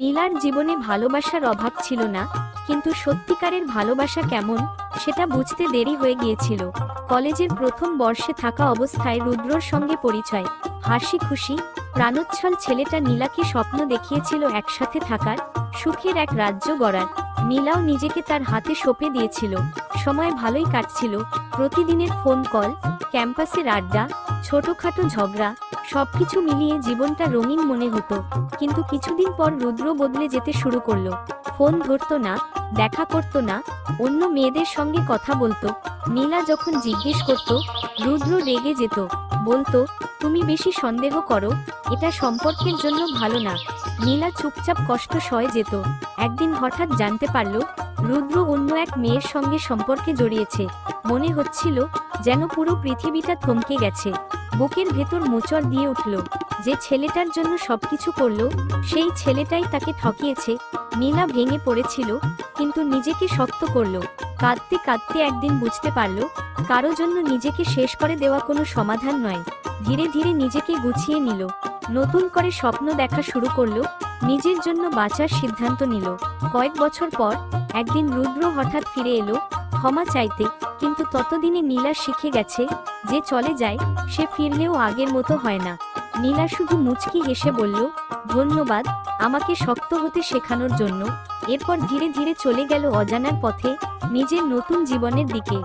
নীলার জীবনে ভালোবাসার অভাব ছিল না, কিন্তু সত্যিকারের ভালোবাসা কেমন, সেটা বুঝতে দেরি হয়ে গিয়েছিল। কলেজের প্রথম বর্ষে থাকা অবস্থায় রুদ্রর সঙ্গে পরিচয়, হাসি খুশি, প্রাণোচ্ছল ছেলেটা নীলাকে স্বপ্ন দেখিয়েছিল একসাথে থাকার, সুখের এক রাজ্য গড়ার। নীলাও নিজেকে তার হাতে সঁপে দিয়েছিল, সময় ভালোই কাটছিল, প্রতিদিনের ফোন কল, ক্যাম্পাসের আড্ডা, ছোটখাটো ঝগড়া সবকিছু মিলিয়ে জীবনটা রঙিন মনে হতো, কিন্তু কিছুদিন পর রুদ্র বদলে যেতে শুরু করল। ফোন ধরতো না, দেখা করতো না, অন্য মেয়েদের সঙ্গে কথা বলতো। নীলা যখন জিজ্ঞেস করত, রুদ্র রেগে যেত, বলতো, তুমি বেশি সন্দেহ করো, এটা সম্পর্কের জন্য ভালো না। নীলা চুপচাপ কষ্ট সয়ে যেত। একদিন হঠাৎ জানতে পারল, রুদ্র অন্য এক মেয়ের সঙ্গে সম্পর্কে জড়িয়েছে। মনে হচ্ছিল যেন পুরো পৃথিবীটা থমকে গেছে। বুকের ভেতর মোচড় দিয়ে উঠল। যে ছেলেটার জন্য সবকিছু করল, সেই ছেলেটাই তাকে ঠকিয়েছে। নীলা ভেঙে পড়েছিল, কিন্তু নিজেকে শক্ত করল। কাঁদতে কাঁদতে একদিন বুঝতে পারল, কারও জন্য নিজেকে শেষ করে দেওয়া কোনো সমাধান নয়। ধীরে ধীরে নিজেকে গুছিয়ে নিল। নতুন করে স্বপ্ন দেখা শুরু করল, নিজের জন্য বাঁচার সিদ্ধান্ত নিল। কয়েক বছর পর, একদিন রুদ্র হঠাৎ ফিরে এলো ক্ষমা চাইতে, কিন্তু ততদিনে নীলা শিখে গেছে যে চলে যায়, সে ফিরলেও আগের মতো হয় না। নীলা শুধু মুচকি হেসে বলল, ধন্যবাদ, আমাকে শক্ত হতে শেখানোর জন্য। এরপর ধীরে ধীরে চলে গেল অজানার পথে নিজের নতুন জীবনের দিকে।